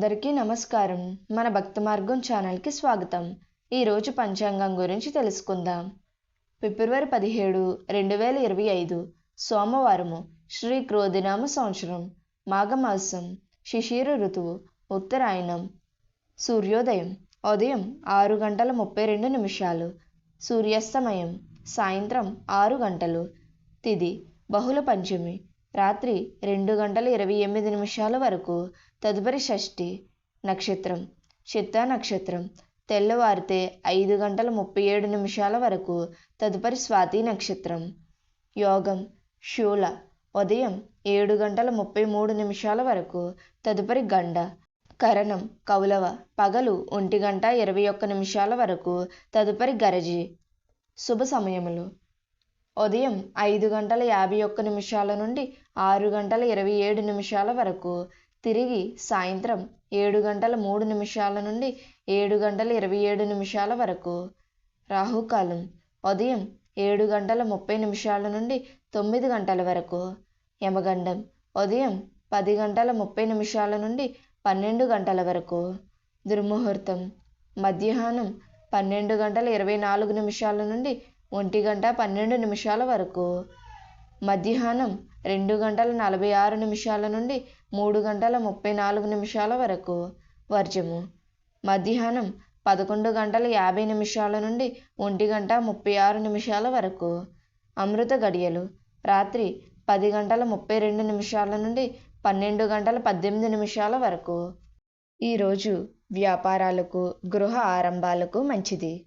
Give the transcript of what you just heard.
అందరికీ నమస్కారం. మన భక్త మార్గం ఛానల్కి స్వాగతం. ఈరోజు పంచాంగం గురించి తెలుసుకుందాం. ఫిబ్రవరి పదిహేడు రెండు వేల ఇరవై ఐదు సోమవారము శ్రీ క్రోధినామ సంవత్సరం మాఘమాసం శిశిర ఋతువు ఉత్తరాయణం సూర్యోదయం ఉదయం ఆరు గంటల ముప్పై రెండు నిమిషాలు సూర్యాస్తమయం సాయంత్రం ఆరు గంటలు తిది బహుళ పంచమి రాత్రి రెండు గంటల ఇరవై ఎనిమిది నిమిషాల వరకు తదుపరి షష్ఠి నక్షత్రం చిత్తా నక్షత్రం తెల్లవారితే ఐదు గంటల ముప్పై ఏడు నిమిషాల వరకు తదుపరి స్వాతి నక్షత్రం. యోగం శూల ఉదయం ఏడు గంటల ముప్పై మూడు నిమిషాల వరకు తదుపరి గండ. కరణం కౌలవ పగలు ఒంటి గంట ఇరవై ఒక్క నిమిషాల వరకు తదుపరి గరజి. శుభ సమయములు. ఉదయం ఐదు గంటల యాభై ఒక్క నిమిషాల నుండి ఆరు గంటల ఇరవై ఏడు నిమిషాల వరకు. తిరిగి సాయంత్రం ఏడు గంటల మూడు నిమిషాల నుండి ఏడు గంటల ఇరవై ఏడు నిమిషాల వరకు. రాహుకాలం ఉదయం ఏడు గంటల ముప్పై నిమిషాల నుండి తొమ్మిది గంటల వరకు. యమగండం ఉదయం పది గంటల ముప్పై నిమిషాల నుండి పన్నెండు గంటల వరకు. దుర్ముహూర్తం మధ్యాహ్నం పన్నెండు గంటల ఇరవై నాలుగు నిమిషాల నుండి ఒంటి గంట పన్నెండు నిమిషాల వరకు. మధ్యాహ్నం రెండు గంటల నలభై ఆరు నిమిషాల నుండి మూడు గంటల ముప్పై నాలుగు నిమిషాల వరకు. వర్జము. మధ్యాహ్నం పదకొండు గంటల యాభై నిమిషాల నుండి ఒంటి గంట ముప్పై ఆరు నిమిషాల వరకు. అమృత గడియలు. రాత్రి పది గంటల ముప్పై రెండు నిమిషాల నుండి పన్నెండు గంటల పద్దెనిమిది నిమిషాల వరకు. ఈరోజు వ్యాపారాలకు గృహ ఆరంభాలకు మంచిది.